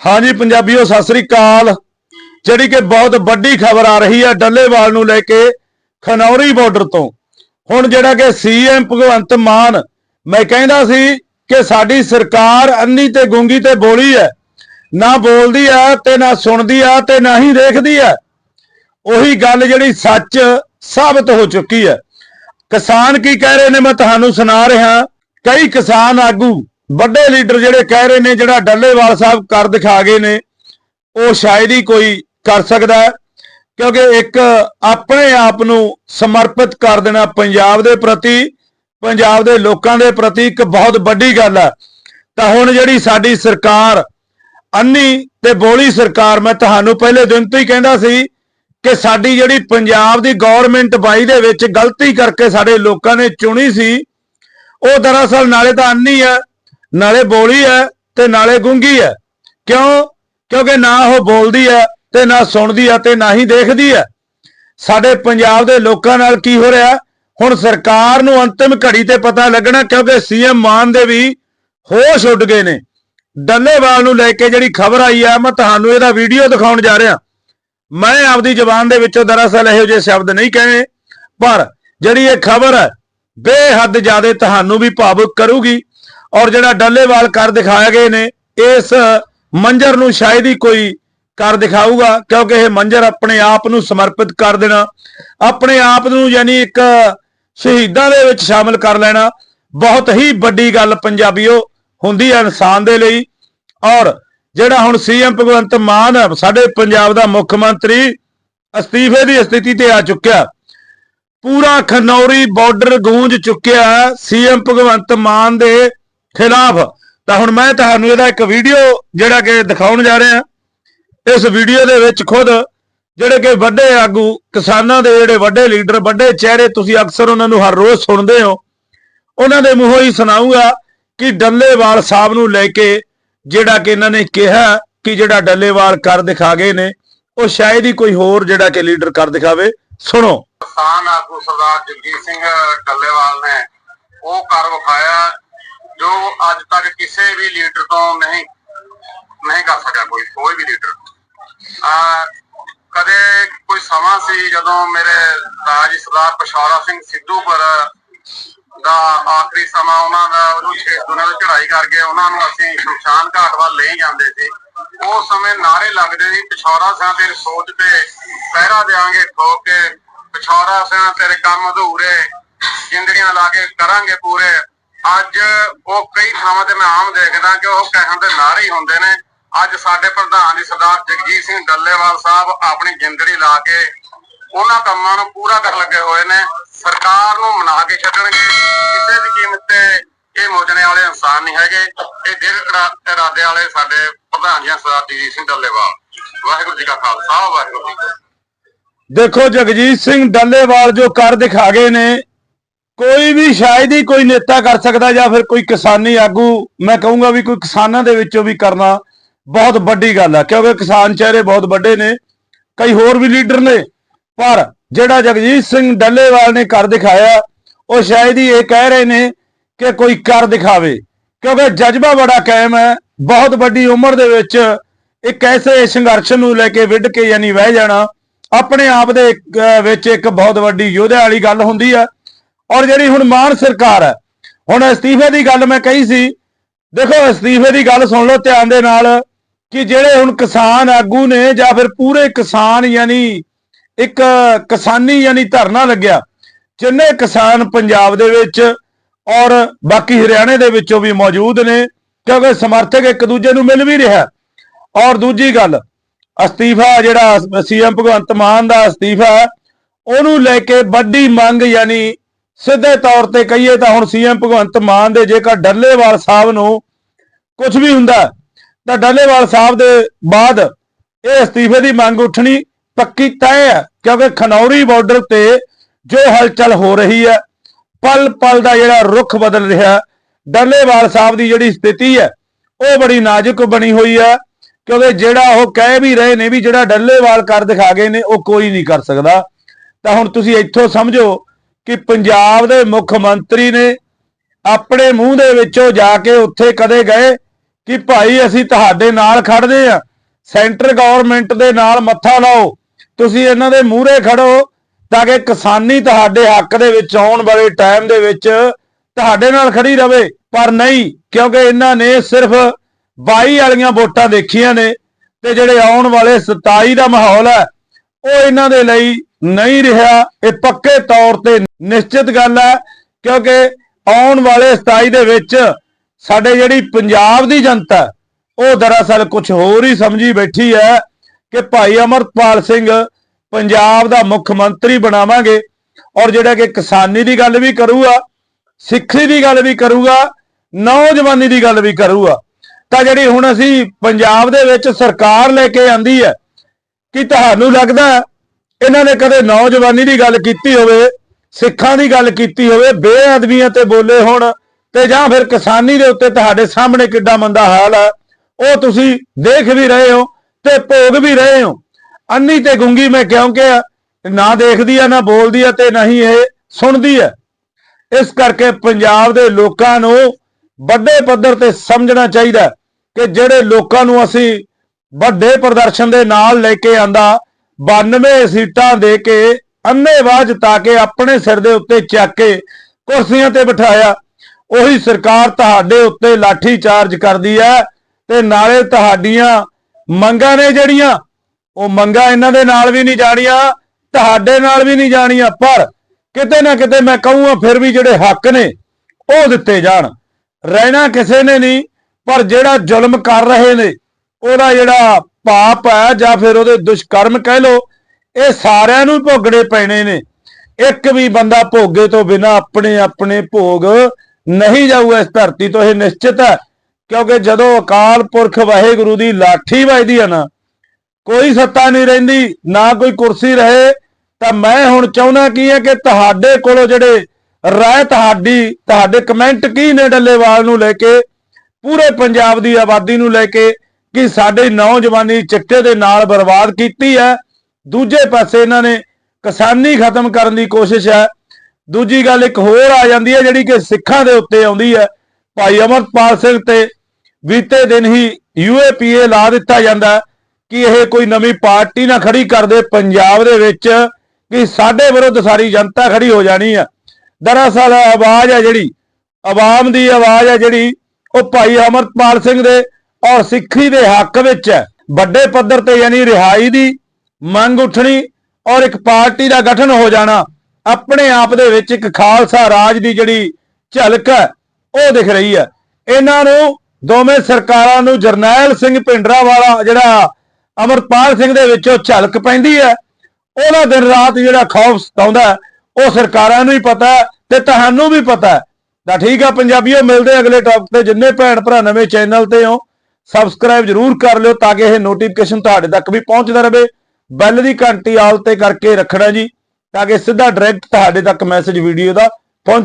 ਹਾਂਜੀ ਪੰਜਾਬੀਓ, ਸਤਿ ਸ੍ਰੀ ਅਕਾਲ। ਜਿਹੜੀ ਕਿ ਬਹੁਤ ਵੱਡੀ ਖਬਰ ਆ ਰਹੀ ਹੈ ਡੱਲੇਵਾਲ ਨੂੰ ਲੈ ਕੇ ਖਨੌਰੀ ਬਾਰਡਰ ਤੋਂ। ਹੁਣ ਜਿਹੜਾ ਕਿ ਸੀਐਮ ਭਗਵੰਤ ਮਾਨ, ਮੈਂ ਕਹਿੰਦਾ ਸੀ ਕਿ ਸਾਡੀ ਸਰਕਾਰ ਅੰਨੀ ਤੇ ਗੁੰਗੀ ਤੇ ਬੋਲੀ ਹੈ। ਨਾ ਬੋਲਦੀ ਹੈ ਤੇ ਨਾ ਸੁਣਦੀ ਹੈ ਤੇ ਨਾ ਹੀ ਦੇਖਦੀ ਹੈ। ਉਹੀ ਗੱਲ ਜਿਹੜੀ ਸੱਚ ਸਾਬਤ ਹੋ ਚੁੱਕੀ ਹੈ। ਕਿਸਾਨ ਕੀ ਕਹਿ ਰਹੇ ਨੇ, ਮੈਂ ਤੁਹਾਨੂੰ ਸੁਣਾ ਰਿਹਾ। ਕਈ ਕਿਸਾਨ ਆਗੂ ਵੱਡੇ ਲੀਡਰ ਜਿਹੜੇ ਕਹਿ ਰਹੇ ਨੇ, ਜਿਹੜਾ ਡੱਲੇਵਾਲ ਸਾਹਿਬ ਕਰ ਦਿਖਾ ਗਏ ਨੇ, ਉਹ ਸ਼ਾਇਦ ਹੀ ਕੋਈ ਕਰ ਸਕਦਾ ਹੈ, ਕਿਉਂਕਿ ਇੱਕ ਆਪਣੇ ਆਪ ਨੂੰ ਸਮਰਪਿਤ ਕਰ ਦੇਣਾ ਪੰਜਾਬ ਦੇ ਪ੍ਰਤੀ, ਪੰਜਾਬ ਦੇ ਲੋਕਾਂ ਦੇ ਪ੍ਰਤੀ ਇੱਕ ਬਹੁਤ ਵੱਡੀ ਗੱਲ ਹੈ। ਤਾਂ ਹੁਣ ਜਿਹੜੀ ਸਾਡੀ ਸਰਕਾਰ, ਅੰਨੀ ਤੇ ਬੋਲੀ ਸਰਕਾਰ, ਮੈਂ ਤੁਹਾਨੂੰ ਪਹਿਲੇ ਦਿਨ ਤੋਂ ਹੀ ਕਹਿੰਦਾ ਸੀ ਕਿ ਸਾਡੀ ਜਿਹੜੀ ਪੰਜਾਬ ਦੀ ਗਵਰਨਮੈਂਟ ਬਾਈ ਦੇ ਵਿੱਚ ਗਲਤੀ ਕਰਕੇ ਸਾਡੇ ਲੋਕਾਂ ਨੇ ਚੁਣੀ ਸੀ, ਉਹ ਦਰਅਸਲ ਨਾਲੇ ਤਾਂ ਅੰਨੀ ਹੈ ਨਾਲੇ ਬੋਲੀ ਹੈ ਤੇ ਨਾਲੇ ਗੁੰਗੀ ਹੈ। ਕਿਉਂ? ਕਿਉਂਕਿ ਨਾ ਉਹ ਬੋਲਦੀ ਹੈ ਤੇ ਨਾ ਸੁਣਦੀ ਹੈ ਤੇ ਨਾ ਹੀ ਦੇਖਦੀ ਹੈ। ਸਾਡੇ ਪੰਜਾਬ ਦੇ ਲੋਕਾਂ ਨਾਲ ਕੀ ਹੋ ਰਿਹਾ? ਹੁਣ ਸਰਕਾਰ ਨੂੰ ਅੰਤਿਮ ਘੜੀ ਤੇ ਪਤਾ ਲੱਗਣਾ ਕਿਉਂਕਿ ਸੀਐਮ ਮਾਨ ਦੇ ਵੀ ਹੋਸ਼ ਉੱਡ ਗਏ ਨੇ। ਡੱਲੇਵਾਲ ਨੂੰ ਲੈ ਕੇ ਜਿਹੜੀ ਖਬਰ ਆਈ ਹੈ, ਮੈਂ ਤੁਹਾਨੂੰ ਇਹਦਾ ਵੀਡੀਓ ਦਿਖਾਉਣ ਜਾ ਰਿਹਾ। ਮੈਂ ਆਪਦੀ ਜ਼ੁਬਾਨ ਦੇ ਵਿੱਚੋਂ ਦਰਅਸਲ ਇਹੋ ਜਿਹੇ ਸ਼ਬਦ ਨਹੀਂ ਕਹੇ, ਪਰ ਜਿਹੜੀ ਇਹ ਖਬਰ ਹੈ, ਬੇਹੱਦ ਜ਼ਿਆਦਾ ਤੁਹਾਨੂੰ ਵੀ ਭਾਵੁਕ ਕਰੂਗੀ। ਔਰ ਜਿਹੜਾ ਡੱਲੇਵਾਲ ਕਰ ਦਿਖਾਏ ਗਏ ਨੇ, ਇਸ ਮੰਜ਼ਰ ਨੂੰ ਸ਼ਾਇਦ ਹੀ ਕੋਈ ਕਰ ਦਿਖਾਊਗਾ, ਕਿਉਂਕਿ ਇਹ ਮੰਜ਼ਰ ਆਪਣੇ ਆਪ ਨੂੰ ਸਮਰਪਿਤ ਕਰ ਦੇਣਾ, ਆਪਣੇ ਆਪ ਨੂੰ ਯਾਨੀ ਇੱਕ ਸ਼ਹੀਦਾਂ ਦੇ ਵਿੱਚ ਸ਼ਾਮਲ ਕਰ ਲੈਣਾ, ਬਹੁਤ ਹੀ ਵੱਡੀ ਗੱਲ ਪੰਜਾਬੀਓ ਹੁੰਦੀ ਹੈ ਇਨਸਾਨ ਦੇ ਲਈ, ਔਰ ਜਿਹੜਾ ਹੁਣ ਸੀਐਮ ਭਗਵੰਤ ਮਾਨ ਸਾਡੇ ਪੰਜਾਬ ਦਾ ਮੁੱਖ ਮੰਤਰੀ, ਅਸਤੀਫੇ ਦੀ ਸਥਿਤੀ ਤੇ ਆ ਚੁੱਕਿਆ, ਪੂਰਾ ਖਨੌਰੀ ਬਾਰਡਰ ਗੂੰਜ ਚੁੱਕਿਆ ਸੀਐਮ ਭਗਵੰਤ ਮਾਨ ਦੇ ਖਿਲਾਫ। ਤਾਂ ਹੁਣ ਮੈਂ ਤੁਹਾਨੂੰ ਇਹਦਾ ਇੱਕ ਵੀਡੀਓ ਜਿਹੜਾ ਕਿ ਦਿਖਾਉਣ ਜਾ ਰਿਹਾ। ਇਸ ਵੀਡੀਓ ਦੇ ਵਿੱਚ ਖੁਦ ਜਿਹੜੇ ਕਿ ਵੱਡੇ ਆਗੂ, ਕਿਸਾਨਾਂ ਦੇ ਜਿਹੜੇ ਵੱਡੇ ਲੀਡਰ, ਵੱਡੇ ਚਿਹਰੇ ਤੁਸੀਂ ਅਕਸਰ ਉਹਨਾਂ ਨੂੰ ਹਰ ਰੋਜ਼ ਸੁਣਦੇ ਹੋ। ਉਹਨਾਂ ਦੇ ਮੂੰਹੋਂ ਹੀ ਸੁਣਾਊਗਾ ਕਿ ਡੱਲੇਵਾਲ ਸਾਹਿਬ ਨੂੰ ਲੈ ਕੇ ਜਿਹੜਾ ਕਿ ਇਹਨਾਂ ਨੇ ਕਿਹਾ ਕਿ ਜਿਹੜਾ ਡੱਲੇਵਾਲ ਕਰ ਦਿਖਾ ਗਏ ਨੇ, ਉਹ ਸ਼ਾਇਦ ਹੀ ਕੋਈ ਹੋਰ ਜਿਹੜਾ ਕਿ ਲੀਡਰ ਕਰ ਦਿਖਾਵੇ। ਸੁਣੋ। ਕਿਸਾਨ ਆਗੂ ਸਰਦਾਰ ਜਗਜੀਤ ਸਿੰਘ ਡੱਲੇਵਾਲ ਨੇ ਉਹ ਕਰ ਵਿਖਾਇਆ ਜੋ ਅੱਜ ਤੱਕ ਕਿਸੇ ਵੀ ਲੀਡਰ ਤੋਂ ਨਹੀਂ ਨਹੀਂ ਕਰ ਸਕਿਆ ਕੋਈ ਕੋਈ ਵੀ ਲੀਡਰ। ਆ, ਕਦੇ ਕੋਈ ਸਮਾਂ ਸੀ ਜਦੋਂ ਮੇਰੇ ਤਾਜ ਸਰਦਾਰ ਪਸ਼ੌਰਾ ਸਿੰਘ ਸਿੱਧੂਪੁਰ ਦਾ ਆਖਰੀ ਸਮਾਂ ਉਹਨਾਂ ਦਾ, ਉਹਨੂੰ ਛੇ ਦੁਨੀਆ ਚੜਾਈ ਕਰਕੇ ਉਹਨਾਂ ਨੂੰ ਅਸੀਂ ਸ਼ਮਸ਼ਾਨ ਘਾਟ ਵੱਲ ਲੈ ਜਾਂਦੇ ਸੀ। ਉਸ ਸਮੇਂ ਨਾਰੇ ਲੱਗਦੇ ਸੀ, ਪਿਛੌਰਾ ਸਿਆਂ ਤੇਰੀ ਸੋਚ ਤੇ ਪਹਿਰਾ ਦੇਾਂਗੇ ਠੋਕ ਕੇ ਪਿਛੌਰਾ ਸਿਆਂ ਤੇਰੇ ਕੰਮ ਅਧੂਰੇ, ਜਿੰਦੜੀਆਂ ਲਾ ਕੇ ਕਰਾਂਗੇ ਪੂਰੇ। ਅੱਜ ਉਹ ਕਈ ਥਾਵਾਂ ਤੇ ਮੈਂ ਆਮ ਦੇਖਦਾ ਕਿ ਉਹ ਕਹਿਣ ਦੇ ਨਾਰੇ ਹੀ ਹੁੰਦੇ ਨੇ। ਅੱਜ ਸਾਡੇ ਪ੍ਰਧਾਨ ਜੀ ਸਰਦਾਰ ਜਗਜੀਤ ਸਿੰਘ ਡੱਲੇਵਾਲ ਸਾਹਿਬ ਆਪਣੀ ਜਿੰਦੜੀ ਲਾ ਕੇ ਉਹਨਾਂ ਕੰਮਾਂ ਨੂੰ ਪੂਰਾ ਕਰਨ ਲੱਗੇ ਹੋਏ ਨੇ। ਸਰਕਾਰ ਨੂੰ ਮਨਾ ਕੇ ਛੱਡਣਗੇ। ਕਿਸੇ ਵੀ ਕੀਮਤ ਤੇ ਇਹ ਮੋਜਣੇ ਵਾਲੇ ਇਨਸਾਨ ਨਹੀਂ ਹੈਗੇ। ਇਹ ਦਿਲ ਇਰਾਦੇ ਵਾਲੇ ਸਾਡੇ ਪ੍ਰਧਾਨ ਜੀ ਸਰਦਾਰ ਜਗਜੀਤ ਸਿੰਘ ਡੱਲੇਵਾਲ। ਵਾਹਿਗੁਰੂ ਜੀ ਕਾ ਖਾਲਸਾ, ਵਾਹਿਗੁਰੂ ਜੀ ਦੇਖੋ ਜਗਜੀਤ ਸਿੰਘ ਡੱਲੇਵਾਲ ਜੋ ਕਰ ਦਿਖਾ ਗਏ ਨੇ ਕੋਈ ਵੀ ਸ਼ਾਇਦ ਹੀ ਕੋਈ ਨੇਤਾ ਕਰ ਸਕਦਾ ਜਾਂ ਫਿਰ ਕੋਈ ਕਿਸਾਨੀ ਆਗੂ, ਮੈਂ ਕਹੂੰਗਾ ਵੀ ਕੋਈ ਕਿਸਾਨਾਂ ਦੇ ਵਿੱਚੋਂ ਵੀ ਕਰਨਾ ਬਹੁਤ ਵੱਡੀ ਗੱਲ ਆ, ਕਿਉਂਕਿ ਕਿਸਾਨ ਚਿਹਰੇ ਬਹੁਤ ਵੱਡੇ ਨੇ, ਕਈ ਹੋਰ ਵੀ ਲੀਡਰ ਨੇ, ਪਰ ਜਿਹੜਾ ਜਗਜੀਤ ਸਿੰਘ ਡੱਲੇਵਾਲ ਨੇ ਕਰ ਦਿਖਾਇਆ, ਉਹ ਸ਼ਾਇਦ ਹੀ ਇਹ ਕਹਿ ਰਹੇ ਨੇ ਕਿ ਕੋਈ ਕਰ ਦਿਖਾਵੇ, ਕਿਉਂਕਿ ਜਜ਼ਬਾ ਬੜਾ ਕਾਇਮ ਹੈ, ਬਹੁਤ ਵੱਡੀ ਉਮਰ ਦੇ ਵਿੱਚ ਇੱਕ ਐਸੇ ਸੰਘਰਸ਼ ਨੂੰ ਲੈ ਕੇ ਵਿੱਢ ਕੇ ਯਾਨੀ ਵਹਿ ਜਾਣਾ, ਆਪਣੇ ਆਪ ਦੇ ਵਿੱਚ ਇੱਕ ਬਹੁਤ ਵੱਡੀ ਯੋਧੇ ਵਾਲੀ ਗੱਲ ਹੁੰਦੀ ਆ ਔਰ ਜਿਹੜੀ ਹੁਣ ਮਾਨ ਸਰਕਾਰ ਹੈ, ਹੁਣ ਅਸਤੀਫੇ ਦੀ ਗੱਲ ਮੈਂ ਕਹੀ ਸੀ, ਦੇਖੋ ਅਸਤੀਫੇ ਦੀ ਗੱਲ ਸੁਣ ਲਓ ਧਿਆਨ ਦੇ ਨਾਲ ਕਿ ਜਿਹੜੇ ਹੁਣ ਕਿਸਾਨ ਆਗੂ ਨੇ ਜਾਂ ਫਿਰ ਪੂਰੇ ਕਿਸਾਨ ਯਾਨੀ ਇੱਕ ਕਿਸਾਨੀ ਯਾਨੀ ਧਰਨਾ ਲੱਗਿਆ, ਜਿੰਨੇ ਕਿਸਾਨ ਪੰਜਾਬ ਦੇ ਵਿੱਚ ਔਰ ਬਾਕੀ ਹਰਿਆਣੇ ਦੇ ਵਿੱਚੋਂ ਵੀ ਮੌਜੂਦ ਨੇ, ਕਿਉਂਕਿ ਸਮਰਥਕ ਇੱਕ ਦੂਜੇ ਨੂੰ ਮਿਲ ਵੀ ਰਿਹਾ। ਔਰ ਦੂਜੀ ਗੱਲ, ਅਸਤੀਫਾ ਜਿਹੜਾ ਸੀਐਮ ਭਗਵੰਤ ਮਾਨ ਦਾ ਅਸਤੀਫਾ ਉਹਨੂੰ ਲੈ ਕੇ ਵੱਡੀ ਮੰਗ ਯਾਨੀ ਸਿੱਧੇ ਤੌਰ ਤੇ ਕਹੀਏ ਤਾਂ ਹੁਣ ਸੀਐਮ ਭਗਵੰਤ ਮਾਨ ਦੇ ਜੇਕਰ ਡੱਲੇਵਾਲ ਸਾਹਿਬ ਨੂੰ ਕੁਝ ਵੀ ਹੁੰਦਾ ਤਾਂ ਡੱਲੇਵਾਲ ਸਾਹਿਬ ਦੇ ਬਾਅਦ ਇਹ ਅਸਤੀਫੇ ਦੀ ਮੰਗ ਉੱਠਣੀ ਪੱਕੀ ਤੈਅ ਹੈ, ਕਿਉਂਕਿ ਖਨੌਰੀ ਬਾਰਡਰ ਤੇ ਜੋ ਹਲਚਲ ਹੋ ਰਹੀ ਹੈ, ਪਲ ਪਲ ਦਾ ਜਿਹੜਾ ਰੁਖ ਬਦਲ ਰਿਹਾ ਡੱਲੇਵਾਲ ਸਾਹਿਬ ਦੀ ਜਿਹੜੀ ਸਥਿਤੀ ਹੈ, ਉਹ ਬੜੀ ਨਾਜ਼ੁਕ ਬਣੀ ਹੋਈ ਹੈ, ਕਿਉਂਕਿ ਜਿਹੜਾ ਉਹ ਕਹਿ ਵੀ ਰਹੇ ਨੇ ਵੀ ਜਿਹੜਾ ਡੱਲੇਵਾਲ ਕਰ ਦਿਖਾ ਗਏ ਨੇ, ਉਹ ਕੋਈ ਨਹੀਂ ਕਰ ਸਕਦਾ। ਤਾਂ ਹੁਣ ਤੁਸੀਂ ਇੱਥੋਂ ਸਮਝੋ ਕਿ ਪੰਜਾਬ ਦੇ ਮੁੱਖ ਮੰਤਰੀ ਨੇ ਆਪਣੇ ਮੂੰਹ ਦੇ ਵਿੱਚੋਂ ਜਾ ਕੇ ਉੱਥੇ ਕਦੇ ਗਏ ਕਿ ਭਾਈ ਅਸੀਂ ਤੁਹਾਡੇ ਨਾਲ ਖੜਦੇ ਆ ਸੈਂਟਰ ਗਵਰਨਮੈਂਟ ਦੇ ਨਾਲ ਮੱਥਾ ਲਾਓ, ਤੁਸੀਂ ਇਹਨਾਂ ਦੇ ਮੂਹਰੇ ਖੜੋ ਤਾਂ ਕਿ ਕਿਸਾਨੀ ਤੁਹਾਡੇ ਹੱਕ ਦੇ ਵਿੱਚ ਆਉਣ ਵਾਲੇ ਟਾਈਮ ਦੇ ਵਿੱਚ ਤੁਹਾਡੇ ਨਾਲ ਖੜੀ ਰਵੇ। ਪਰ ਨਹੀਂ, ਕਿਉਂਕਿ ਇਹਨਾਂ ਨੇ ਸਿਰਫ 22 ਵਾਲੀਆਂ ਵੋਟਾਂ ਦੇਖੀਆਂ ਨੇ ਤੇ ਜਿਹੜੇ ਆਉਣ ਵਾਲੇ 27 ਦਾ ਮਾਹੌਲ ਹੈ, ਉਹ ਇਹਨਾਂ ਦੇ ਲਈ ਨਹੀਂ ਰਿਹਾ। ਇਹ ਪੱਕੇ ਤੌਰ ਤੇ ਨਿਸ਼ਚਿਤ ਗੱਲ ਹੈ, ਕਿਉਂਕਿ ਆਉਣ ਵਾਲੇ 27 ਦੇ ਵਿੱਚ ਸਾਡੇ ਜਿਹੜੀ ਪੰਜਾਬ ਦੀ ਜਨਤਾ ਉਹ ਦਰਅਸਲ ਕੁਝ ਹੋਰ ਹੀ ਸਮਝੀ ਬੈਠੀ ਹੈ ਕਿ ਭਾਈ ਅਮਰਪਾਲ ਸਿੰਘ ਪੰਜਾਬ ਦਾ ਮੁੱਖ ਮੰਤਰੀ ਬਣਾਵਾਂਗੇ ਔਰ ਜਿਹੜਾ ਕਿ ਕਿਸਾਨੀ ਦੀ ਗੱਲ ਵੀ ਕਰੂਗਾ, ਸਿੱਖੀ ਦੀ ਗੱਲ ਵੀ ਕਰੂਗਾ, ਨੌਜਵਾਨੀ ਦੀ ਗੱਲ ਵੀ ਕਰੂਗਾ। ਤਾਂ ਜਿਹੜੀ ਹੁਣ ਅਸੀਂ ਪੰਜਾਬ ਦੇ ਵਿੱਚ ਸਰਕਾਰ ਲੈ ਕੇ ਆਂਦੀ ਹੈ, ਕਿ ਤੁਹਾਨੂੰ ਲੱਗਦਾ ਇਹਨਾਂ ਨੇ ਕਦੇ ਨੌਜਵਾਨੀ ਦੀ ਗੱਲ ਕੀਤੀ ਹੋਵੇ ਸਿੱਖਾਂ ਦੀ ਗੱਲ ਕੀਤੀ ਹੋਵੇ, ਬੇਅਦਬੀਆਂ ਤੇ ਬੋਲੇ ਹੋਣ ਤੇ ਜਾਂ ਫਿਰ ਕਿਸਾਨੀ ਦੇ ਉੱਤੇ ਤੁਹਾਡੇ ਸਾਹਮਣੇ ਕਿੱਡਾ ਮੰਦਾ ਹਾਲ ਹੈ ਉਹ ਤੁਸੀਂ ਦੇਖ ਵੀ ਰਹੇ ਹੋ ਤੇ ਭੋਗ ਵੀ ਰਹੇ ਹੋ। ਅੰਨੀ ਤੇ ਗੁੰਗੀ ਮੈਂ ਕਿਉਂਕਿ ਨਾ ਦੇਖਦੀ ਆ, ਨਾ ਬੋਲਦੀ ਆ ਤੇ ਨਹੀਂ ਇਹ ਸੁਣਦੀ ਹੈ ਇਸ ਕਰਕੇ ਪੰਜਾਬ ਦੇ ਲੋਕਾਂ ਨੂੰ ਵੱਡੇ ਪੱਧਰ ਤੇ ਸਮਝਣਾ ਚਾਹੀਦਾ ਕਿ ਜਿਹੜੇ ਲੋਕਾਂ ਨੂੰ ਅਸੀਂ ਵੱਡੇ ਪ੍ਰਦਰਸ਼ਨ ਦੇ ਨਾਲ ਲੈ ਕੇ ਆਂਦਾ 92 ਸੀਟਾਂ ਦੇ ਕੇ ਅੰਨੇਵਾਹ ਜਤਾ ਕੇ ਆਪਣੇ ਸਿਰ ਦੇ ਉੱਤੇ ਚੱਕ ਕੇ ਕੁਰਸੀਆਂ ਤੇ ਬਿਠਾਇਆ। ਉਹੀ ਸਰਕਾਰ ਤੁਹਾਡੇ ਉੱਤੇ ਲਾਠੀ ਚਾਰਜ ਕਰਦੀ ਹੈ ਤੇ ਨਾਲੇ ਤੁਹਾਡੀਆਂ ਮੰਗਾਂ ਨੇ ਜਿਹੜੀਆਂ, ਉਹ ਮੰਗਾਂ ਇਹਨਾਂ ਦੇ ਨਾਲ ਵੀ ਨਹੀਂ ਜਾਣੀਆਂ, ਤੁਹਾਡੇ ਨਾਲ ਵੀ ਨਹੀਂ ਜਾਣੀਆਂ, ਪਰ ਕਿਤੇ ਨਾ ਕਿਤੇ ਮੈਂ ਕਹੂੰਗਾ ਫਿਰ ਵੀ ਜਿਹੜੇ ਹੱਕ ਨੇ, ਉਹ ਦਿੱਤੇ ਜਾਣ। ਰਹਿਣਾ ਕਿਸੇ ਨੇ ਨਹੀਂ, ਪਰ ਜਿਹੜਾ ਜ਼ੁਲਮ ਕਰ ਰਹੇ ਨੇ, ਉਹਦਾ ਜਿਹੜਾ ਪਾਪ ਹੈ ਜਾਂ ਫਿਰ ਉਹਦੇ ਦੁਸ਼ਕਰਮ ਕਹਿ ਲੋ ਇਹ ਸਾਰਿਆਂ ਨੂੰ ਭੋਗਣੇ ਪੈਣੇ ਨੇ। ਇੱਕ ਵੀ ਬੰਦਾ ਭੋਗੇ ਤੋਂ ਬਿਨਾ ਆਪਣੇ ਆਪਣੇ ਭੋਗ ਨਹੀਂ ਜਾਊਗਾ ਇਸ ਧਰਤੀ ਤੋਂ, ਇਹ ਨਿਸ਼ਚਿਤ ਹੈ। ਕਿਉਂਕਿ ਜਦੋਂ ਅਕਾਲ ਪੁਰਖ ਵਾਹਿਗੁਰੂ ਦੀ ਲਾਠੀ ਵੱਜਦੀ ਹੈ ਨਾ, ਕੋਈ ਸੱਤਾ ਨਹੀਂ ਰਹਿੰਦੀ, ਨਾ ਕੋਈ ਕੁਰਸੀ ਰਹੇ, ਤਾਂ ਮੈਂ ਹੁਣ ਚਾਹੁੰਦਾ ਕੀ ਹੈ ਕਿ ਤੁਹਾਡੇ ਕੋਲੋਂ ਜਿਹੜੇ ਰਾਏ ਤੁਹਾਡੀ, ਤੁਹਾਡੇ ਕਮੈਂਟ ਕੀ ਨੇ ਡੱਲੇਵਾਲ ਨੂੰ ਲੈ ਕੇ, ਪੂਰੇ ਪੰਜਾਬ ਦੀ ਆਬਾਦੀ ਨੂੰ ਲੈ ਕੇ, ਕਿ ਸਾਡੇ ਨੌਜਵਾਨੀ ਚਿੱਟੇ ਦੇ ਨਾਲ ਬਰਬਾਦ ਕੀਤੀ ਹੈ। ਦੂਜੇ ਪਾਸੇ ਇਹਨਾਂ ਨੇ ਕਿਸਾਨੀ ਖਤਮ ਕਰਨ ਦੀ ਕੋਸ਼ਿਸ਼ ਹੈ। ਦੂਜੀ ਗੱਲ ਇੱਕ ਹੋਰ ਆ ਜਾਂਦੀ ਹੈ, ਜਿਹੜੀ ਕਿ ਸਿੱਖਾਂ ਦੇ ਉੱਤੇ ਆਉਂਦੀ ਹੈ। ਭਾਈ ਅਮਰਪਾਲ ਸਿੰਘ ਤੇ ਬੀਤੇ ਦਿਨ ਹੀ ਯੂਏਪੀਏ ਲਾ ਦਿੱਤਾ ਜਾਂਦਾ ਕਿ ਇਹ ਕੋਈ ਨਵੀਂ ਪਾਰਟੀ ਨਾ ਖੜੀ ਕਰਦੇ। ਪੰਜਾਬ ਦੇ ਵਿੱਚ ਕਿ ਸਾਡੇ ਵਿਰੁੱਧ ਸਾਰੀ ਜਨਤਾ ਖੜੀ ਹੋ ਜਾਣੀ ਹੈ। ਦਰਅਸਲ ਆਵਾਜ਼ ਹੈ ਜਿਹੜੀ, ਆਵਾਮ ਦੀ ਆਵਾਜ਼ ਹੈ ਜਿਹੜੀ, ਉਹ ਭਾਈ ਅਮਰਪਾਲ ਸਿੰਘ ਦੇ ਔਰ ਸਿੱਖੀ ਦੇ ਹੱਕ ਵਿੱਚ ਹੈ। ਵੱਡੇ ਪੱਧਰ ਤੇ ਯਾਨੀ ਰਿਹਾਈ ਦੀ ਮੰਗ ਉੱਠਣੀ ਔਰ ਇੱਕ ਪਾਰਟੀ ਦਾ ਗਠਨ ਹੋ ਜਾਣਾ ਆਪਣੇ ਆਪ ਦੇ ਵਿੱਚ ਇੱਕ ਖਾਲਸਾ ਰਾਜ ਦੀ ਜਿਹੜੀ ਝਲਕ ਹੈ, ਉਹ ਦਿਖ ਰਹੀ ਹੈ। ਇਹਨਾਂ ਨੂੰ ਦੋਵੇਂ ਸਰਕਾਰਾਂ ਨੂੰ ਜਰਨੈਲ ਸਿੰਘ ਭਿੰਡਰਾ ਵਾਲਾ ਜਿਹੜਾ ਅਮਰਪਾਲ ਸਿੰਘ ਦੇ ਵਿੱਚੋਂ ਝਲਕ ਪੈਂਦੀ ਹੈ, ਉਹਦਾ ਦਿਨ ਰਾਤ ਜਿਹੜਾ ਖੌਫ ਸਤਾਉਂਦਾ ਉਹ ਸਰਕਾਰਾਂ ਨੂੰ ਹੀ ਪਤਾ ਹੈ ਤੇ ਤੁਹਾਨੂੰ ਵੀ ਪਤਾ ਹੈ। ਤਾਂ ਠੀਕ ਆ ਪੰਜਾਬੀਓ, ਮਿਲਦੇ ਅਗਲੇ ਟੌਪਿਕ ਤੇ। ਜਿੰਨੇ ਭੈਣ ਭਰਾ ਨਵੇਂ ਚੈਨਲ ਤੇ ਹੋ ਸਬਸਕ੍ਰਾਈਬ ਜਰੂਰ ਕਰ ਲਿਓ ਤਾਂ ਕਿ ਇਹ ਨੋਟੀਫਿਕੇਸ਼ਨ ਤੁਹਾਡੇ ਤੱਕ ਵੀ ਪਹੁੰਚਦਾ ਰਹੇ। ਬੈਲ ਦੀ ਘੰਟੀ ਆਲ ਤੇ ਕਰਕੇ ਰੱਖਣਾ ਜੀ, ਤਾਂ ਕਿ ਸਿੱਧਾ ਡਾਇਰੈਕਟ ਤੁਹਾਡੇ ਤੱਕ ਮੈਸੇਜ ਵੀਡੀਓ ਦਾ ਪਹੁੰਚ